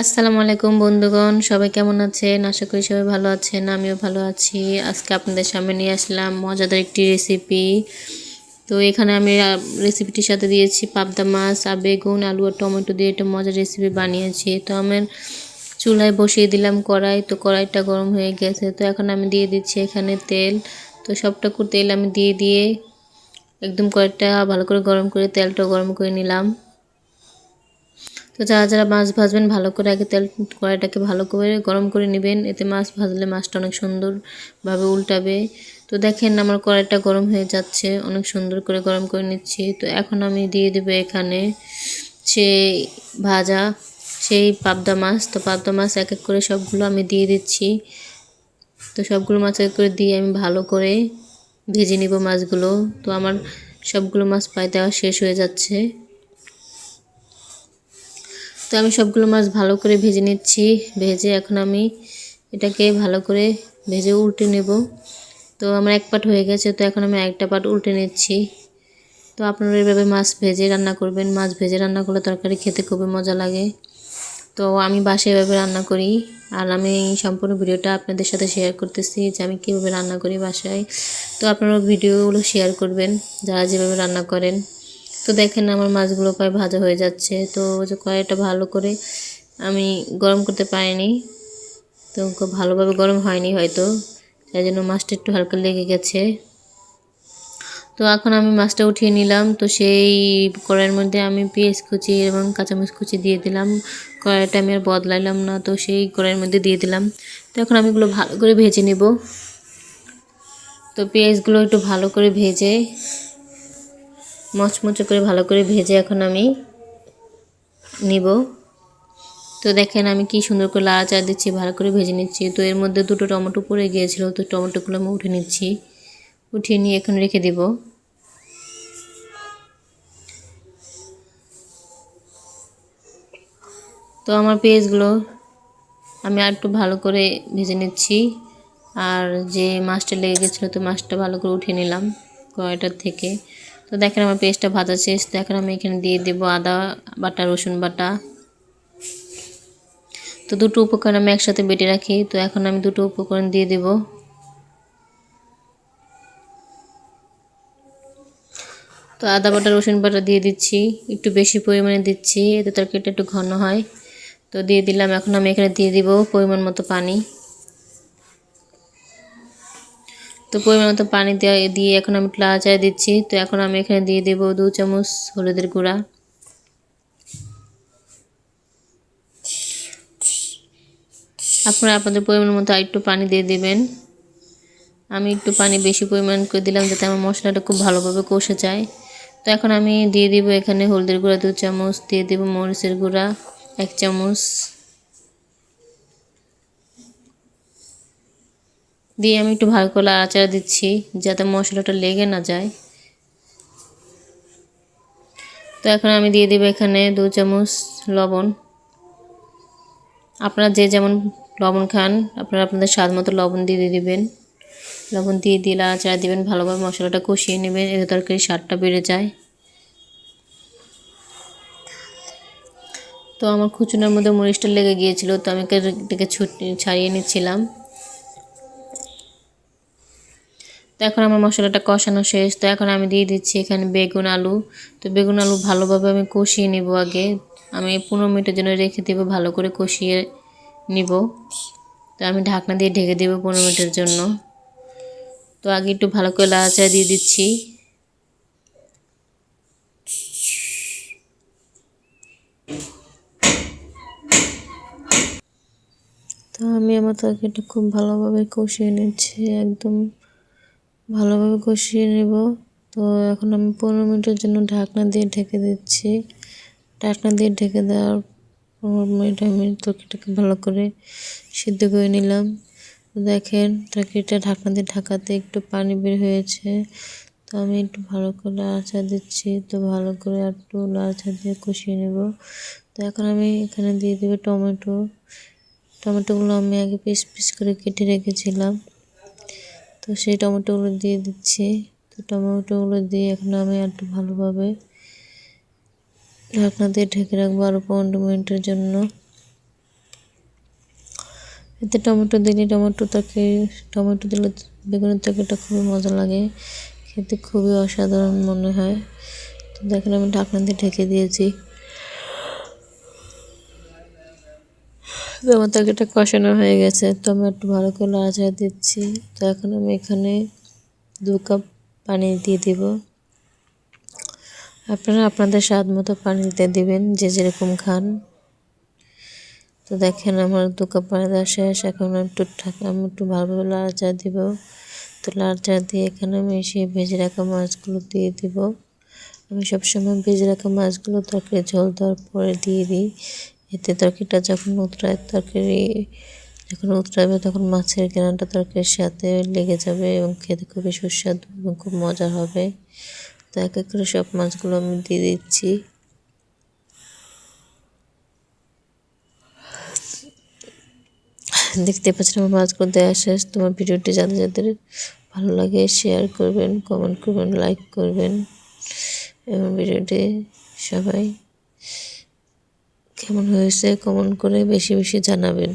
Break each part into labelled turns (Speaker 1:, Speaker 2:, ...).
Speaker 1: আসসালামু আলাইকুম বন্ধুগণ, সবাই কেমন আছেন? আশা করি সবাই ভালো আছেন, আমিও ভালো আছি। আজকে আপনাদের সামনে নিয়ে আসলাম মজাদার একটি রেসিপি তো এখানে আমি রেসিপিটির সাথে দিয়েছি পাবদা মাছ আর বেগুন, আলু আর টমেটো দিয়ে একটা মজার রেসিপি বানিয়েছি। তো আমার চুলায় বসিয়ে দিলাম কড়াই, তো কড়াইটা গরম হয়ে গেছে। তো এখন আমি দিয়ে দিচ্ছি এখানে তেল। তো সবটুকু তেল আমি দিয়ে দিয়ে একদম কড়াইটা ভালো করে গরম করে তেলটা গরম করে নিলাম। তো যারা যারা মাছ ভাজবেন, ভালো করে আগে তেল কড়াইটাকে ভালো করে গরম করে নেবেন। এতে মাছ ভাজলে মাছটা অনেক সুন্দরভাবে উল্টাবে। তো দেখেন আমার কড়াইটা গরম হয়ে যাচ্ছে, অনেক সুন্দর করে গরম করে নিচ্ছি। তো এখন আমি দিয়ে দেবো এখানে সেই ভাজা, সেই পাবদা মাছ। তো পাবদা মাছ এক এক করে সবগুলো আমি দিয়ে দিচ্ছি। তো সবগুলো মাছ এক করে দিয়ে আমি ভালো করে ভেজে নিব মাছগুলো। তো আমার সবগুলো মাছ পায়ে দেওয়া শেষ হয়ে যাচ্ছে। তো আমি সবগুলো মাছ ভালো করে ভেজে নিচ্ছি। ভেজে এখন আমি এটাকে ভালো করে ভেজে উল্টে নেব। তো আমার এক পাট হয়ে গেছে, তো এখন আমি একটা পাট উল্টে নিচ্ছি। তো আপনারা এভাবে মাছ ভেজে রান্না করবেন। মাছ ভেজে রান্না করলে তরকারি খেতে খুবই মজা লাগে। তো আমি বাসে এভাবে রান্না করি। আর আমি সম্পূর্ণ ভিডিওটা আপনাদের সাথে শেয়ার করতেছি যে আমি কীভাবে রান্না করি বাসায়। তো আপনারা ভিডিওগুলো শেয়ার করবেন, যারা যেভাবে রান্না করেন। তো দেখেন আমার মাছগুলো প্রায় ভাজা হয়ে যাচ্ছে। তো যে কড়াইটা ভালো করে আমি গরম করতে পারিনি। তো খুব ভালোভাবে গরম হয়নি হয়তো। তাই জন্য মাছটা একটু হালকা লেগে গেছে। তো এখন আমি মাছটা উঠিয়ে নিলাম। তো সেই কড়াইয়ের মধ্যে আমি পেঁয়াজ কুচি এবং কাঁচামরিচ কুচি দিয়ে দিলাম। কড়াইটা আমি আর বদলাইলাম না, তো সেই কড়াইয়ের মধ্যে দিয়ে দিলাম। তো এখন আমি এগুলো ভালো করে ভেজে নেব। তো পেঁয়াজগুলো একটু ভালো করে ভেজে মচমচে করে ভালো করে ভেজে এখন আমি নিব। তো দেখেন আমি কি সুন্দর করে চা দিচ্ছি, ভালো করে ভেজে নিচ্ছি। তো এর মধ্যে দুটো টমেটো পড়ে গিয়েছিল, তো টমেটোগুলো আমি উঠে নিচ্ছি। উঠিয়ে নিয়ে এখন রেখে দেব। তো আমার পেঁয়াজগুলো আমি আর একটু ভালো করে ভেজে নিচ্ছি। আর যে মাছটা লেগে গেছিল, তো মাছটা ভালো করে উঠিয়ে নিলাম কড়াইটার থেকে। তো দেখেন আমার পেস্টটা ভাজা শেষ। তো এখন আমি এখানে দিয়ে দেব আদা বাটা, রসুন বাটা। তো দুটো উপকরণ আমি একসাথে বেটে রাখি। তো এখন আমি দুটো উপকরণ দিয়ে দেব। তো আদা বাটা, রসুন বাটা দিয়ে দিচ্ছি। একটু বেশি পরিমাণে দিচ্ছি। এতে তরকারিটা একটু ঘন হয়। তো দিয়ে দিলাম। এখন আমি এখানে দিয়ে দিব পরিমাণ মতো পানি। তো পরিমাণ মতো পানি দেওয়া, দিয়ে এখন আমি চায় দিচ্ছি। তো এখন আমি এখানে দিয়ে দেব দু চামচ হলুদের গুঁড়া। আপনারা আপনাদের পরিমাণ মতো একটু পানি দিয়ে দেবেন। আমি একটু পানি বেশি পরিমাণ করে দিলাম যাতে আমার মশলাটা খুব ভালোভাবে কষে যায়। তো এখন আমি দিয়ে দিব এখানে হলদের গুঁড়া দু চামচ, দিয়ে দেব মরিচের গুঁড়া এক চামচ। দিয়ে আমি একটু ভালো করে আচার দিচ্ছি, যাতে মশলাটা লেগে না যায়। তো এখন আমি দিয়ে দেবো এখানে দু চামচ লবণ। আপনারা যে যেমন লবণ খান, আপনারা আপনাদের স্বাদ মতো লবণ দিয়ে দিয়ে দেবেন। লবণ দিয়ে দিয়ে আচার দিবেন ভালোভাবে মশলাটা কষিয়ে নেবেন, এতে তরকারি স্বাদটা বেড়ে যায়। তো আমার খুচুনার মধ্যে মরিচটা লেগে গিয়েছিল, তো আমি এটাকে ছাড়িয়ে নিচ্ছিলাম। তো এখন আমার মশলাটা কষানো শেষ। তো এখন আমি দিয়ে দিচ্ছি এখানে বেগুন আলু। তো বেগুন আলু ভালোভাবে আমি কষিয়ে নিব আগে। আমি পনেরো মিনিটের জন্য রেখে দেবো, ভালো করে কষিয়ে নিব। তো আমি ঢাকনা দিয়ে ঢেকে দেবো পনেরো মিনিটের জন্য। তো আগে একটু ভালো করে লাচা দিয়ে দিচ্ছি। তো আমি আমার তরকারিটা খুব ভালোভাবে কষিয়ে নিচ্ছি, একদম ভালোভাবে কষিয়ে নেব। তো এখন আমি পনেরো মিনিটের জন্য ঢাকনা দিয়ে ঢেকে দিচ্ছি। ঢাকনা দিয়ে ঢেকে দেওয়ার পনেরো মিনিট আমি তরকারিটাকে ভালো করে সিদ্ধ করে নিলাম। দেখেন তরকারিটা ঢাকনা দিয়ে ঢাকাতে একটু পানি বের হয়েছে। তো আমি একটু ভালো করে আচা দিচ্ছি। তো ভালো করে একটু আচা দিয়ে কষিয়ে নেব। তো এখন আমি এখানে দিয়ে দেবো টমেটো। টমেটোগুলো আমি আগে পিস পিস করে কেটে রেখেছিলাম। তো সেই টমেটোগুলো দিয়ে দিচ্ছি। তো টমেটোগুলো দিয়ে এখন আমি একটু ভালোভাবে ঢাকনা দিয়ে ঢেকে রাখব আরও পনেরো মিনিটের জন্য। এতে টমেটো দিলে টমেটো তাকে টমেটো দিলে বেগুনের তরকারিটা খুবই মজা লাগে। খেতে খুবই অসাধারণ মনে হয়। তো দেখেন আমি ঢাকনা দিয়ে ঢেকে দিয়েছি। আমার তরকারিটা কষানো হয়ে গেছে। তো আমি একটু ভালো করে নাড়াচাড়া দিচ্ছি। তো এখন আমি এখানে দু কাপ পানি দিয়ে দিব। আপনারা আপনাদের স্বাদ মতো পানি দিতে দিবেন, যে যেরকম খান। তো দেখেন আমার দু কাপ পানি দেওয়া শেষ। এখন একটু ঢাকা আমি একটু ভালোভাবে লাড়াচাড়া দিব। তো লাড়াচাড়া দিয়ে এখানে আমি সেই ভেজে রাখা মাছগুলো দিয়ে দিব। আমি সবসময় ভেজে রাখা মাছগুলো তরকারি ঝোল দেওয়ার পরে দিয়ে দিই। এতে তরকারিটা যখন উতরায় তরকারি যখন উতরাবে, তখন মাছের কেনাটা তরকারির সাথে লেগে যাবে এবং খেতে খুবই সুস্বাদু এবং খুব মজা হবে। তো এক এক করে সব মাছগুলো আমি দিয়ে দিচ্ছি। দেখতে পাচ্ছেন আমার মাছগুলো দেওয়া শেষ। তোমার ভিডিওটি যাদের যাদের ভালো লাগে শেয়ার করবেন কমেন্ট করবেন লাইক করবেন। এবং ভিডিওটি সবাই কেমন হয়েছে কমেন্ট করে বেশি বেশি জানাবেন।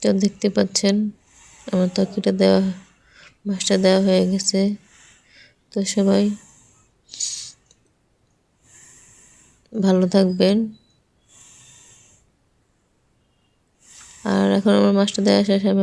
Speaker 1: তো দেখতে পাচ্ছেন, আমার তাকিটা দেওয়া, মাছটা দেওয়া হয়ে গেছে। তো সবাই ভালো থাকবেন। আর এখন আমার মাছটা দেওয়া শেষ, আমি